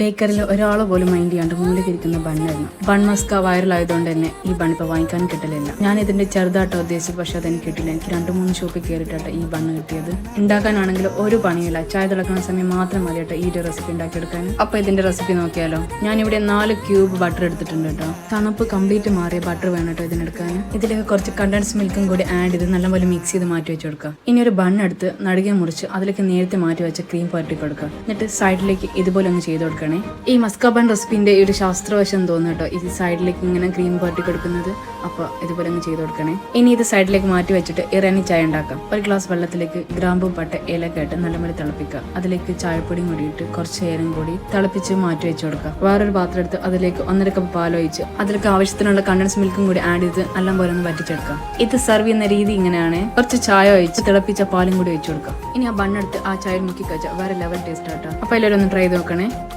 ബേക്കറിൽ ഒരാൾ പോലും മൈൻഡ് ചെയ്യാണ്ട് ഇരിക്കുന്ന ബണ്ണായിരുന്നു ബൺ മസ്ക വൈറൽ ആയതുകൊണ്ട് തന്നെ ഈ ബൺ ഇപ്പോൾ വാങ്ങിക്കാൻ കിട്ടലില്ല. ഞാൻ ഇതിന്റെ ചെറുതായിട്ടോ ഉദ്ദേശിച്ചു പക്ഷെ അതെനിക്ക് കിട്ടില്ല. എനിക്ക് രണ്ട് മൂന്ന് ഷോപ്പിൽ കയറിയിട്ടാണ് ഈ ബണ്ണ് കിട്ടിയത്. ഉണ്ടാക്കാനാണെങ്കിൽ ഒരു പണിയില്ല. ചായ തിളക്കുന്ന സമയം മാത്രം മതി കേട്ടോ ഈ ഒരു റെസിപ്പി ഉണ്ടാക്കിയെടുക്കാൻ. അപ്പൊ ഇതിന്റെ റെസിപ്പി നോക്കിയാലോ? ഞാൻ ഇവിടെ നാല് ക്യൂബ് ബട്ടർ എടുത്തിട്ടുണ്ട് കേട്ടോ. തണുപ്പ് കംപ്ലീറ്റ് മാറിയ ബട്ടർ വേണം കേട്ടോ ഇതിനെടുക്കാൻ. ഇതിലേക്ക് കുറച്ച് കണ്ടൻസ് മിൽക്കും കൂടി ആഡ് ചെയ്ത് നല്ലപോലെ മിക്സ് ചെയ്ത് മാറ്റി വെച്ച് കൊടുക്കുക. ഇനി ഒരു ബൺ എടുത്ത് നടുകെ മുറിച്ച് അതിലേക്ക് നേരത്തെ മാറ്റി വെച്ച ക്രീം പുരട്ടി കൊടുക്കുക. എന്നിട്ട് സൈഡിലേക്ക് ഇതുപോലെ അങ്ങ് ചെയ്ത് കൊടുക്കണേ? ഈ മസ്കാബാൻ റെസിപ്പിന്റെ ഒരു ശാസ്ത്രവശം തോന്നുന്നു കേട്ടോ. ഈ സൈഡിലേക്ക് ഇങ്ങനെ ക്രീം പാർട്ടി കൊടുക്കുന്നത്. അപ്പോൾ ഇതുപോലെ അങ്ങ് ചെയ്ത് കൊടുക്കണേ. ഇനി ഇത് സൈഡിലേക്ക് മാറ്റി വെച്ചിട്ട് ഇറാനി ചായ ഉണ്ടാക്കാം. ഒരു ഗ്ലാസ് വെള്ളത്തിലേക്ക് ഗ്രാമ്പും പട്ട ഏലക്ക ഇട്ട് നല്ലപോലെ തിളപ്പിക്കുക. അതിലേക്ക് ചായപ്പൊടിയും കൂടി ഇട്ട് കുറച്ച് നേരം കൂടി തിളപ്പിച്ച് മാറ്റി വെച്ച് കൊടുക്കുക. വേറൊരു പാത്രം എടുത്ത് അതിലേക്ക് ഒന്നര കപ്പ് പാൽ ഒഴിച്ച് അതിലേക്ക് ആവശ്യത്തിനുള്ള കണ്ടൻസ് മിൽക്കും കൂടി ആഡ് ചെയ്ത് എല്ലാം പോലെ ഒന്ന് വറ്റിച്ചെടുക്കാം ഇത് സെർവ് ചെയ്യുന്ന രീതി ഇങ്ങനെയാണ്. കുറച്ച് ചായ ഒഴിച്ച് തിളപ്പിച്ച പാലും കൂടി ഒഴിച്ചു കൊടുക്കാം ഇനി ആ ബണ്ണെടുത്ത് ആ ചായ മുക്കി കഴിച്ചാൽ വേറെ ലെവൽ ടേസ്റ്റ് ആട്ടോ അപ്പൊ എല്ലാവരും ഒന്ന് ട്രൈ ചെയ്ത് നോക്കണേ.